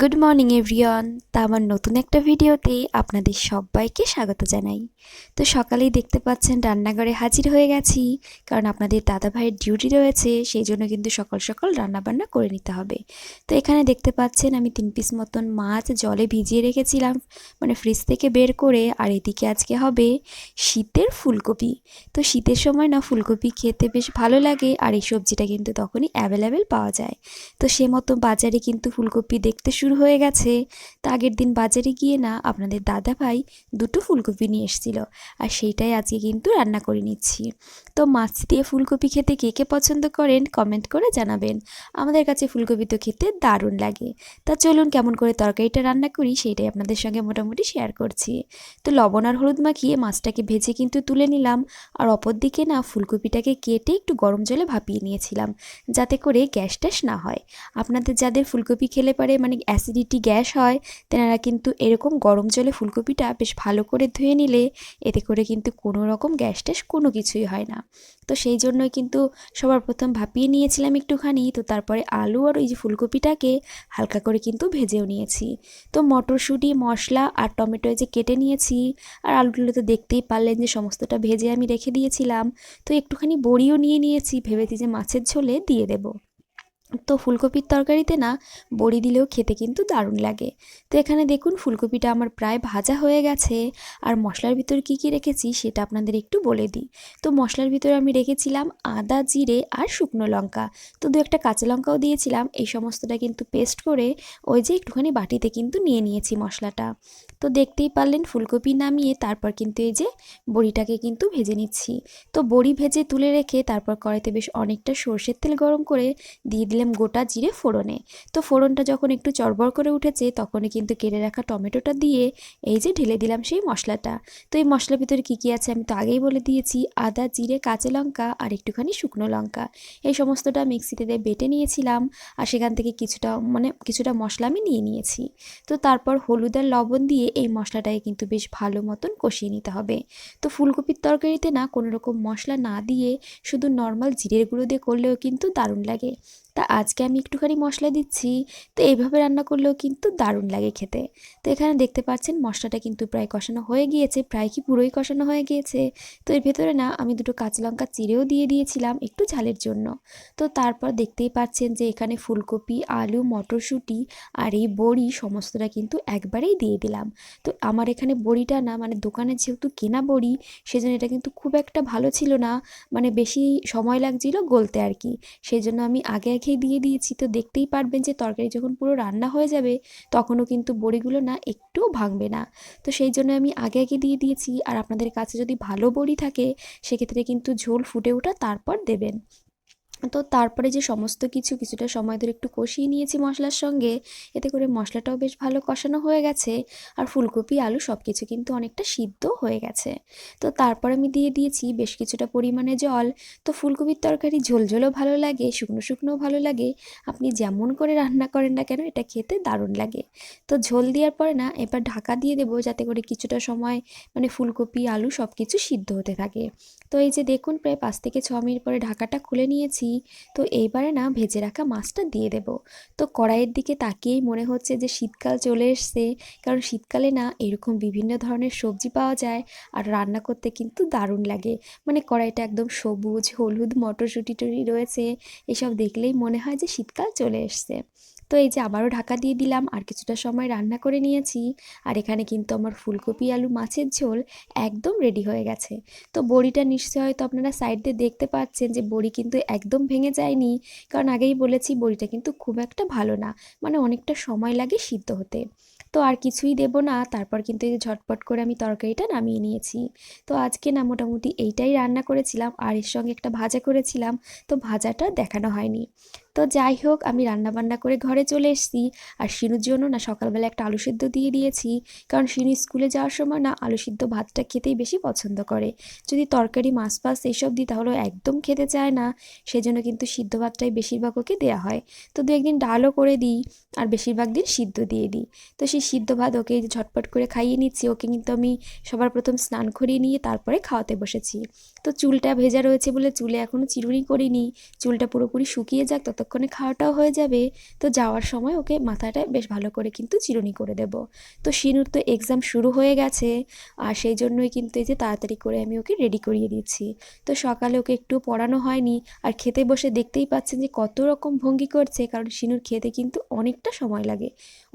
Good morning everyone তা আমার নতুন একটা ভিডিওতে আপনাদের সবাইকে স্বাগত জানাই। তো সকালেই দেখতে পাচ্ছেন রান্নাঘরে হাজির হয়ে গেছি, কারণ আপনাদের দাদা ভাইয়ের ডিউটি রয়েছে, সেই জন্য কিন্তু সকাল সকাল রান্নাবান্না করে নিতে হবে। তো এখানে দেখতে পাচ্ছেন আমি তিন পিস মতন মাছ জলে ভিজিয়ে রেখেছিলাম মানে ফ্রিজ থেকে বের করে, আর এদিকে আজকে হবে শীতের ফুলকপি। তো শীতের সময় না ফুলকপি খেতে বেশ ভালো লাগে, আর এই সবজিটা কিন্তু তখনই অ্যাভেলেবেল পাওয়া যায়। তো সে মতো বাজারে কিন্তু ফুলকপি দেখতে শুরু হয়ে গেছে। তা আগের দিন বাজারে গিয়ে না আপনাদের দাদা ভাই দুটো ফুলকপি নিয়ে এসেছিল। আর সেইটাই আজকে কিন্তু রান্না করে নিচ্ছি। তো মাছ দিয়ে ফুলকপি খেতে কে কে পছন্দ করেন কমেন্ট করে জানাবেন। আমাদের কাছে ফুলকপি তো খেতে দারুণ লাগে। তা চলুন কেমন করে তরকারিটা রান্না করি সেইটাই আপনাদের সঙ্গে মোটামুটি শেয়ার করছি। তো লবণ আর হলুদ মাখিয়ে মাছটাকে ভেজে কিন্তু তুলে নিলাম। আর অপর দিকে না ফুলকপিটাকে কেটে একটু গরম জলে ভাপিয়ে নিয়েছিলাম। যাতে করে গ্যাস ট্যাস না হয়। আপনাদের যাদের ফুলকপি খেলে পারে মানে অ্যাসিডিটি গ্যাস হয়, তেনারা কিন্তু এরকম গরম জলে ফুলকপিটা বেশ ভালো করে ধুয়ে নিলে এতে করে কিন্তু কোনো রকম গ্যাস ট্যাস কোনো কিছুই হয় না। তো সেই জন্যই কিন্তু সবার প্রথম ভাপিয়ে নিয়েছিলাম একটুখানি, তো তারপরে আলু আর ওই যে ফুলকপিটাকে হালকা করে কিন্তু ভেজেও নিয়েছি। তো মটরশুঁটি, মশলা আর টমেটো যে কেটে নিয়েছি, আর আলুগুলো তো দেখতেই পারলেন যে সমস্তটা ভেজে আমি রেখে দিয়েছিলাম। তো একটুখানি বড়িও নিয়ে নিয়েছি, ভেবেছি যে মাছের ঝোলে দিয়ে দেবো। তো ফুলকপির তরকারিতে না বড়ি দিলেও খেতে কিন্তু দারুণ লাগে। তো এখানে দেখুন ফুলকপিটা আমার প্রায় ভাজা হয়ে গেছে। আর মশলার ভিতর কি কি রেখেছি সেটা আপনাদের একটু বলে দিই। তো মশলার ভিতরে আমি রেখেছিলাম আদা, জিরে আর শুকনো লঙ্কা। তো দু একটা কাঁচা লঙ্কাও দিয়েছিলাম। এই সমস্তটা কিন্তু পেস্ট করে ওই যে একটুখানি বাটিতে কিন্তু নিয়ে নিয়েছি মশলাটা। তো দেখতেই পারলেন ফুলকপি নামিয়ে তারপর কিন্তু এই যে বড়িটাকে কিন্তু ভেজে নিচ্ছি। তো বড়ি ভেজে তুলে রেখে তারপর কড়াইতে বেশ অনেকটা সর্ষের তেল গরম করে দিয়ে দিলাম গোটা জিরে ফোড়নে। তো ফোড়নটা যখন একটু চড়বড় করে উঠেছে, তখনই কিন্তু কেটে রাখা টমেটোটা দিয়ে এই যে ঢেলে দিলাম সেই মশলাটা। তো এই মশলার ভিতরে কী কী আছে আমি তো আগেই বলে দিয়েছি, আদা, জিরে, কাঁচা লঙ্কা আর একটুখানি শুকনো লঙ্কা। এই সমস্তটা মিক্সিতে দিয়ে বেটে নিয়েছিলাম আর সেখান থেকে কিছুটা মানে কিছুটা মশলা আমি নিয়ে নিয়েছি। তো তারপর হলুদ আর লবণ দিয়ে এই মশলাটাকে কিন্তু বেশ ভালো মতন কষিয়ে নিতে হবে। তো ফুলকপির তরকারিতে না কোনো রকম মশলা না দিয়ে শুধু নর্মাল জিরের গুঁড়ো দিয়ে করলেও কিন্তু দারুণ লাগে। তা আজকে আমি একটুখানি মশলা দিচ্ছি। তো এইভাবে রান্না করলেও কিন্তু দারুণ লাগে খেতে। তো এখানে দেখতে পাচ্ছেন মশলাটা কিন্তু প্রায় কষানো হয়ে গিয়েছে, প্রায় কি পুরোই কষানো হয়ে গিয়েছে। তো এর ভেতরে না আমি দুটো কাঁচা লঙ্কা চিড়েও দিয়ে দিয়েছিলাম একটু ঝালের জন্য। তো তারপর দেখতেই পাচ্ছেন যে এখানে ফুলকপি, আলু, মটরশুঁটি আর এই বড়ি সমস্তটা কিন্তু একবারেই দিয়ে দিলাম। তো আমার এখানে বড়িটা না মানে দোকানে যেহেতু কেনা বড়ি, সেজন্য এটা কিন্তু খুব একটা ভালো ছিল না। মানে বেশি সময় লাগছিল গলতে আর কি। সেই জন্য আমি আগে আগে দিয়ে দিয়েছি, তো দেখতেই পারবেন যে তরকারি যখন পুরো রান্না হয়ে যাবে, তখনও কিন্তু বড়িগুলো না একটুও ভাঙবে না। তো সেই জন্য আমি আগে আগে দিয়ে দিয়েছি, আর আপনাদের কাছে যদি ভালো বড়ি থাকে, সেক্ষেত্রে কিন্তু ঝোল ফুটে ওঠা তারপর দেবেন। তো তারপরে যে সমস্ত কিছু কিছুটা সময় ধরে একটু কষিয়ে নিয়েছি মশলার সঙ্গে, এতে করে মশলাটাও বেশ ভালো কষানো হয়ে গেছে আর ফুলকপি, আলু সব কিছু কিন্তু অনেকটা সিদ্ধ হয়ে গেছে। তো তারপর আমি দিয়ে দিয়েছি বেশ কিছুটা পরিমাণে জল। তো ফুলকপির তরকারি ঝোলঝোলও ভালো লাগে, শুকনো শুকনোও ভালো লাগে। আপনি যেমন করে রান্না করেন না কেন, এটা খেতে দারুণ লাগে। তো ঝোল দেওয়ার পরে না, এবার ঢাকা দিয়ে দেবো যাতে করে কিছুটা সময় মানে ফুলকপি, আলু সব কিছু সিদ্ধ হতে থাকে। তো এই যে দেখুন, প্রায় পাঁচ থেকে ছ মিনিট পরে ঢাকাটা খুলে নিয়েছি। তো এইবারে না ভেজে রাখা মাছটা দিয়ে দেব। তো কড়াইয়ের দিকে তাকিয়েই মনে হচ্ছে যে শীতকাল চলে এসছে। কারণ শীতকালে না এরকম বিভিন্ন ধরনের সবজি পাওয়া যায় আর রান্না করতে কিন্তু দারুণ লাগে। মানে কড়াইটা একদম সবুজ, হলুদ মটরশুঁটি টুটি রয়েছে। এসব দেখলেই মনে হয় যে শীতকাল চলে এসছে। তো এই যে আবারও ঢাকা দিয়ে দিলাম, আর কিছুটা সময় রান্না করে নিয়েছি। আর এখানে কিন্তু আমার ফুলকপি, আলু, মাছের ঝোল একদম রেডি হয়ে গেছে। তো বড়িটা নিশ্চয় হয়তো আপনারা সাইড দিয়ে দেখতে পাচ্ছেন যে বড়ি কিন্তু একদম ভেঙে যায়নি। কারণ আগেই বলেছি বড়িটা কিন্তু খুব একটা ভালো না মানে অনেকটা সময় লাগে সিদ্ধ হতে। তো আর কিছুই দেব না, তারপর কিন্তু এই ঝটপট করে আমি তরকারিটা নামিয়ে নিয়েছি। তো আজকে না মোটামুটি এইটাই রান্না করেছিলাম, আর এর সঙ্গে একটা ভাজা করেছিলাম, তো ভাজাটা দেখানো হয়নি। তো যাই হোক, আমি রান্নাবান্না করে ঘরে চলে এসেছি। আর শিনুর জন্য না সকালবেলা একটা আলু সিদ্ধ দিয়ে দিয়েছি। কারণ শিনু স্কুলে যাওয়ার সময় না আলু সিদ্ধ ভাতটা খেতেই বেশি পছন্দ করে। যদি তরকারি, মাছ ফাছ এইসব দিই তাহলে একদম খেতে চায় না। সেজন্য কিন্তু সিদ্ধ ভাতটাই বেশিরভাগ ওকে দেওয়া হয়। তো দু একদিন ডালও করে দিই আর বেশিরভাগ দিন সিদ্ধ দিয়ে দিই। তো সেই সিদ্ধ ভাত ওকে ঝটপট করে খাইয়ে নিচ্ছি। ওকে কিন্তু আমি সবার প্রথম স্নান করিয়ে নিয়ে তারপরে খাওয়াতে বসেছি। তো চুলটা ভেজা রয়েছে বলে চুলে এখনও চিরুনি করিনি। চুলটা পুরোপুরি শুকিয়ে যাক তত ততক্ষণে খাওয়াটাও হয়ে যাবে, তো যাওয়ার সময় ওকে মাথাটা বেশ ভালো করে কিন্তু চিরুনি করে দেব। তো শিনুর তো এক্সাম শুরু হয়ে গেছে, আর সেই জন্যই কিন্তু এই যে তাড়াতাড়ি করে আমি ওকে রেডি করিয়ে দিচ্ছি। তো সকালে ওকে একটু পড়ানো হয়নি, আর খেতে বসে দেখতেই পাচ্ছেন যে কত রকম ভঙ্গি করছে, কারণ শিনুর খেতে কিন্তু অনেকটা সময় লাগে।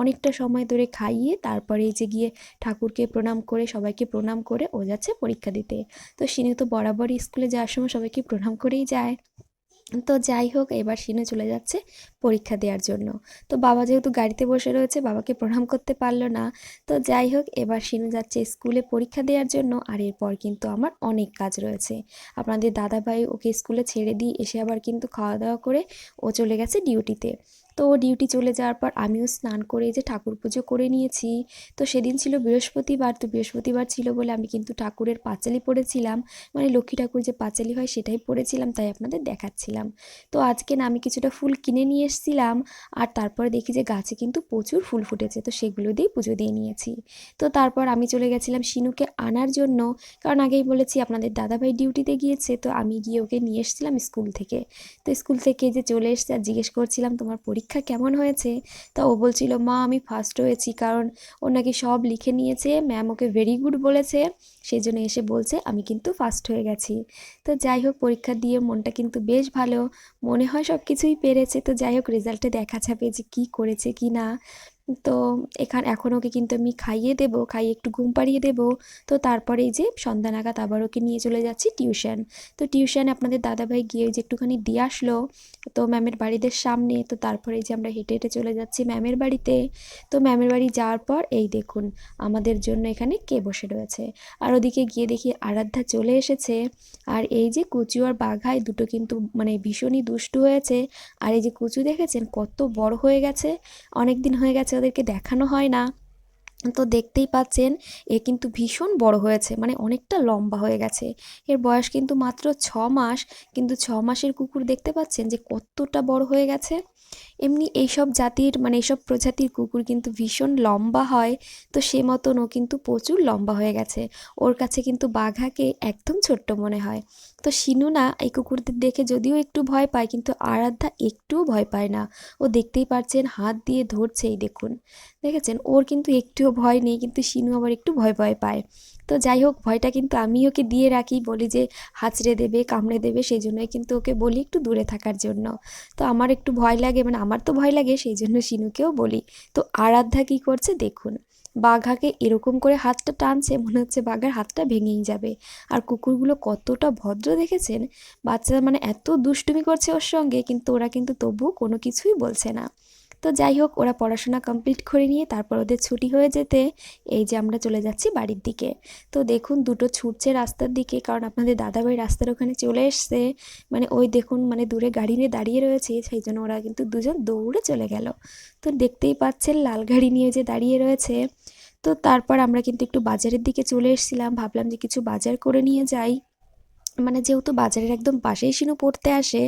অনেকটা সময় ধরে খাইয়ে তারপরে এই যে গিয়ে ঠাকুরকে প্রণাম করে, সবাইকে প্রণাম করে ও যাচ্ছে পরীক্ষা দিতে। তো শিনু তো বরাবরই স্কুলে যাওয়ার সময় সবাইকে প্রণাম করেই যায়। তো যাই হোক, এবার শিনু চলে যাচ্ছে পরীক্ষা দেওয়ার জন্য। তো বাবা যেহেতু গাড়িতে বসে রয়েছে, বাবাকে প্রণাম করতে পারল না। তো যাই হোক, এবার শিনু যাচ্ছে স্কুলে পরীক্ষা দেওয়ার জন্য আর এরপর কিন্তু আমার অনেক কাজ রয়েছে। আপনাদের দাদাভাই ওকে স্কুলে ছেড়ে দিয়ে এসে আবার কিন্তু খাওয়া দাওয়া করে ও চলে গেছে ডিউটিতে তো ডিউটি চলে যাওয়ার পর আমিও স্নান করে যে ঠাকুর পুজো করে নিয়েছি। তো সেদিন ছিল বৃহস্পতিবার, তো বৃহস্পতিবার ছিল বলে আমি কিন্তু ঠাকুরের পাঁচালি পড়েছিলাম। মানে লক্ষ্মী ঠাকুর যে পাঁচালি হয় সেটাই পড়েছিলাম, তাই আপনাদের দেখাচ্ছিলাম। তো আজকে না আমি কিছুটা ফুল কিনে নিয়ে এসেছিলাম, আর তারপরে দেখি যে গাছে কিন্তু প্রচুর ফুল ফুটেছে, তো সেগুলো দিয়েই পুজো দিয়ে নিয়েছি। তো তারপর আমি চলে গেছিলাম শিনুকে আনার জন্য, কারণ আগেই বলেছি আপনাদের দাদাভাই ডিউটিতে গিয়েছে, তো আমি গিয়ে ওকে নিয়ে এসেছিলাম স্কুল থেকে। তো স্কুল থেকে যে চলে এসছে আর জিজ্ঞেস করছিলাম, তোমার পরীক্ষা কেমন হয়েছে? তা ও বলছিল, মা, আমি ফার্স্ট হয়েছি, কারণ ও নাকি সব লিখে নিয়েছে ম্যাম ওকে ভেরি গুড বলেছে সেই জন্য এসে বলছে, আমি কিন্তু ফার্স্ট হয়ে গেছি। তো যাই হোক, পরীক্ষা দিয়ে মনটা কিন্তু বেশ ভালো। মনে হয় সব কিছুই পেরেছে। তো যাই হোক রেজাল্টে দেখা যাবে যে কী করেছে কি না। তো এখান, এখন ওকে কিন্তু আমি খাইয়ে দেব, খাইয়ে একটু ঘুম পাড়িয়ে দেব। তো তারপরে এই যে সন্ধ্যা নাগাদ আবার ওকে নিয়ে চলে যাচ্ছি টিউশন। তো টিউশন আপনাদের দাদাভাই গিয়ে যে একটুখানি দিয়ে আসলো। তো ম্যামের বাড়িদের সামনে, তো তারপরে যে আমরা হেঁটে হেঁটে চলে যাচ্ছি ম্যামের বাড়িতে। তো ম্যামের বাড়ি যাওয়ার পর এই দেখুন, আমাদের জন্য এখানে কে বসে রয়েছে। আর ওদিকে গিয়ে দেখি আরাধ্যা চলে এসেছে। আর এই যে কুচু আর বাঘাই দুটো কিন্তু মানে ভীষণই দুষ্টু হয়েছে। আর এই যে কুচু দেখেছেন? কত বড় হয়ে গেছে। অনেক দিন হয়ে গেছে ওদেরকে দেখানো হয় না। তো দেখতেই পাচ্ছেন, এ কিন্তু ভীষণ বড় হয়েছে মানে অনেকটা লম্বা হয়ে গেছে। এর বয়স কিন্তু মাত্র ছ মাস, কিন্তু ছ মাসের কুকুর দেখতে পাচ্ছেন যে কতটা বড় হয়ে গেছে। এমনি এইসব জাতির মানে এইসব প্রজাতির কুকুর কিন্তু ভীষণ লম্বা হয়, তো সে মতন ও কিন্তু প্রচুর লম্বা হয়ে গেছে। ওর কাছে কিন্তু বাঘাকে একদম ছোট্ট মনে হয়। তো শিনু না এই কুকুরদের দেখে যদিও একটু ভয় পায়, কিন্তু আরাধ্যা একটুও ভয় পায় না। ও দেখতেই পারছেন, হাত দিয়ে ধরছেই, দেখুন। দেখেছেন? ওর কিন্তু একটুও ভয় নেই, কিন্তু শিনু আবার একটু ভয় ভয় পায়। তো যাই হোক, ভয়টা কিন্তু আমি ওকে দিয়ে রাখি, বলি যে হাঁচড়ে দেবে, কামড়ে দেবে, সেই জন্যই কিন্তু ওকে বলি একটু দূরে থাকার জন্য। তো আমার একটু ভয় লাগে মানে আমার তো ভয় লাগে, সেই জন্য শিনুকেও বলি। তো আরাধ্যা কী করছে দেখুন, বাঘাকে এরকম করে হাতটা টানছে, মনে হচ্ছে বাঘার হাতটা ভেঙেই যাবে। আর কুকুরগুলো কতটা ভদ্র দেখেছেন? বাচ্চারা মানে এত দুষ্টুমি করছে ওর সঙ্গে, কিন্তু ওরা কিন্তু তবুও কোনো কিছুই বলছে না। তো যাই হোক, ওরা পড়াশোনা কমপ্লিট করে নিয়ে তারপর ওদের ছুটি হয়ে যেতে এই যে আমরা চলে যাচ্ছি বাড়ির দিকে। তো দেখুন, দুটো ছুটছে রাস্তার দিকে, কারণ আপনাদের দাদাভাই রাস্তার ওখানে চলে এসছে। মানে ওই দেখুন মানে দূরে গাড়ি নিয়ে দাঁড়িয়ে রয়েছে, সেই জন্য ওরা কিন্তু দুজন দৌড়ে চলে গেল। তো দেখতেই পাচ্ছেন, লাল গাড়ি নিয়ে যে দাঁড়িয়ে রয়েছে। তো তারপর আমরা কিন্তু একটু বাজারের দিকে চলে এসেছিলাম, ভাবলাম যে কিছু বাজার করে নিয়ে যাই। মানে যেহেতু বাজারের একদম পাশেই শিনু পড়তে আসে,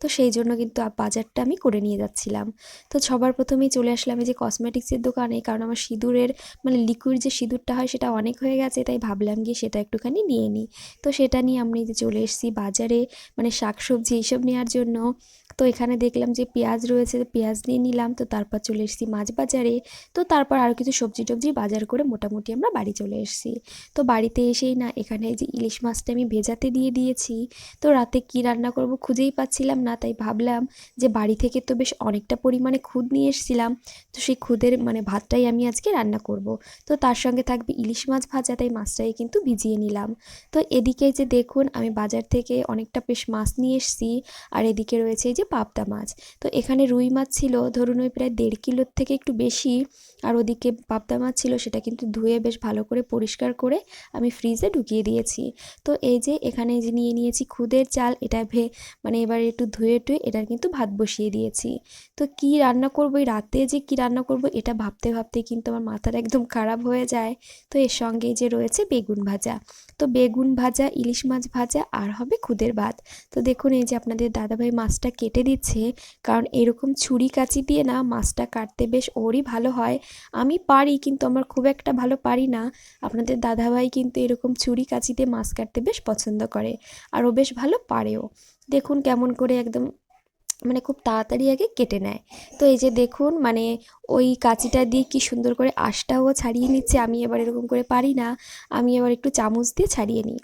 তো সেই জন্য কিন্তু বাজারটা আমি করে নিয়ে যাচ্ছিলাম। তো সবার প্রথমেই চলে আসলাম এই যে কসমেটিক্সের দোকানে, কারণ আমার সিঁদুরের মানে লিকুইড যে সিঁদুরটা হয় সেটা অনেক হয়ে গেছে, তাই ভাবলাম গিয়ে সেটা একটুখানি নিয়ে নিই। তো সেটা নিয়ে আমি যে চলে এসেছি বাজারে মানে শাকসবজি এইসব নেওয়ার জন্য। তো এখানে দেখলাম যে পেঁয়াজ রয়েছে পেঁয়াজ নিয়ে নিলাম, তো তারপর চলে এসেছি মাছ বাজারে। তো তারপর আরও কিছু সবজি টবজি বাজার করে মোটামুটি আমরা বাড়ি চলে এসেছি। তো বাড়িতে এসেই না, এখানে যে ইলিশ মাছটা আমি ভেজাতে দিয়ে দিয়েছি। তো রাতে কি রান্না করব খুঁজেই পাচ্ছিলাম না, তাই ভাবলাম যে বাড়ি থেকে তো বেশ অনেকটা পরিমাণে খুদ নিয়ে এসেছিলাম। তো সেই খুদের মানে ভাতটাই আমি আজকে রান্না করব। তো তার সঙ্গে থাকবে ইলিশ মাছ ভাজা, তাই মাছটাই কিন্তু ভিজিয়ে নিলাম। তো এদিকে যে দেখুন আমি বাজার থেকে অনেকটা বেশ মাছ নিয়ে এসেছি, আর এদিকে রয়েছে এই যে পাবদা মাছ। তো এখানে রুই মাছ ছিল, ধরুন ওই প্রায় দেড় কিলোর থেকে একটু বেশি, আর ওদিকে পাবদা মাছ ছিল সেটা কিন্তু ধুয়ে বেশ ভালো করে পরিষ্কার করে আমি ফ্রিজে ঢুকিয়ে দিয়েছি। তো এই যে এখানে যে নিয়ে নিয়েছি, খুদের চাল, এটা ভে মানে এবার একটু ধুয়ে টুয়ে এটার কিন্তু ভাত বসিয়ে দিয়েছি। তো কি রান্না করব, এই রাতে যে কি রান্না করব, এটা ভাবতে ভাবতে কিন্তু আমার মাথাটা একদম খারাপ হয়ে যায়। তো এর সঙ্গে যে রয়েছে বেগুন ভাজা। তো বেগুন ভাজা, ইলিশ মাছ ভাজা, আর হবে খুদের ভাত। তো দেখুন এই যে আপনাদের দাদাভাই মাছটা কেটে দিচ্ছে, কারণ এরকম ছুরি কাচি দিয়ে না মাছটা কাটতে বেশ ওরই ভালো হয়। আমি পারি কিন্তু আমার খুব একটা ভালো পারি না। আপনাদের দাদাভাই কিন্তু এরকম ছুরি কাঁচিতে মাছ কাটতে বেশ পছন্দ করে। আর ও বেশ ভালো পারেও। দেখুন কেমন করে একদম মানে খুব তাড়াতাড়ি আগে কেটে নেয়। তো এই যে দেখুন মানে ওই কাঁচিটা দিয়ে কি সুন্দর করে আশটাও ছাড়িয়ে নিচ্ছে। আমি এবার এরকম করে পারি না। আমি এবার একটু চামচ দিয়ে ছাড়িয়ে নিই।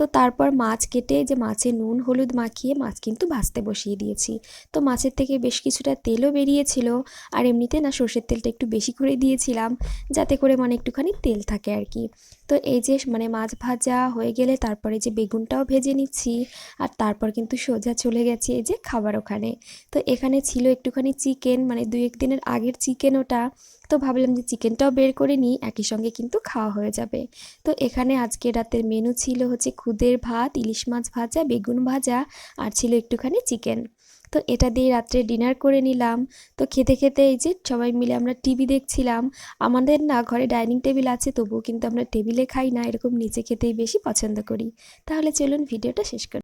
তো তারপর মাছ কেটে যে মাছে নুন, হলুদ মাখিয়ে মাছ কিন্তু ভাজতে বসিয়ে দিয়েছি। তো মাছের থেকে বেশ কিছুটা তেলও বেরিয়েছিল আর এমনিতে না সর্ষের তেলটা একটু বেশি করে দিয়েছিলাম যাতে করে মানে একটুখানি তেল থাকে আর কি। তো এই যে মানে মাছ ভাজা হয়ে গেলে তারপরে যে বেগুনটাও ভেজে নিচ্ছি আর তারপর কিন্তু সোজা চলে গেছি এই যে খাবার ওখানে। তো এখানে ছিল একটুখানি চিকেন মানে দু এক দিনের আগের চিকেন ওটা। তো ভাবলাম যে চিকেনটাও বের করে নিই, একই সঙ্গে কিন্তু খাওয়া হয়ে যাবে। তো এখানে আজকে রাতের মেনু ছিল হচ্ছে খুদের ভাত, ইলিশ মাছ ভাজা, বেগুন ভাজা আর ছিল একটুখানি চিকেন। তো এটা দিয়ে রাত্রে ডিনার করে নিলাম। তো খেতে খেতে এই যে সবাই মিলে আমরা টিভি দেখছিলাম। আমাদের না ঘরে ডাইনিং টেবিল আছে, তবুও কিন্তু আমরা টেবিলে খাই না, এরকম নিচে খেতেই বেশি পছন্দ করি। তাহলে চলুন ভিডিওটা শেষ করি।